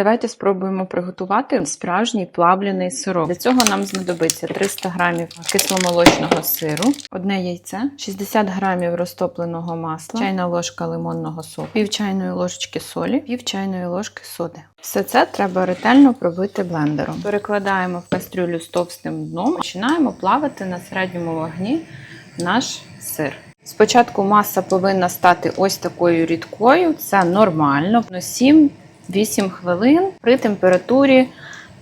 Давайте спробуємо приготувати справжній плавлений сирок. Для цього нам знадобиться 300 г кисломолочного сиру, одне яйце, 60 грамів розтопленого масла, чайна ложка лимонного соку, пів чайної ложечки солі, пів чайної ложки соди. Все це треба ретельно пробити блендером. Перекладаємо в кастрюлю з товстим дном, починаємо плавати на середньому вогні наш сир. Спочатку маса повинна стати ось такою рідкою, це нормально. 7 8 хвилин при температурі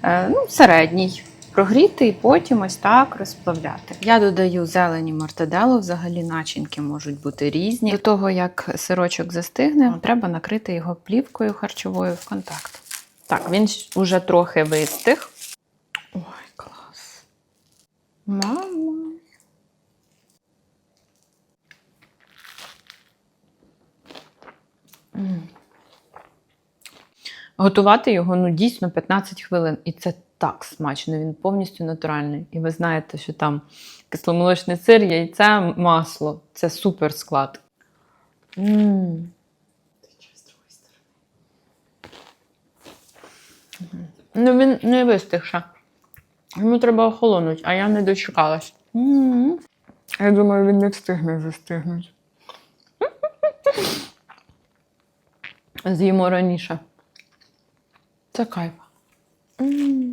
е, ну, середній. Прогріти і потім ось так розплавляти. Я додаю зелені мартаделу, взагалі начинки можуть бути різні. До того, як сирочок застигне, треба накрити його плівкою харчовою в контакт. Так, він вже трохи вистиг. Ой, клас. Мама. М. Готувати його ну, дійсно 15 хвилин. І це так смачно, він повністю натуральний. І ви знаєте, що там кисломолочний сир, яйце, масло. Це супер склад. М. Ну, він не вистиг ще. Йому треба охолонути, а я не дочекалась. М. Я думаю, він не встигне застигнути. З'їмо раніше. Це кайф. М.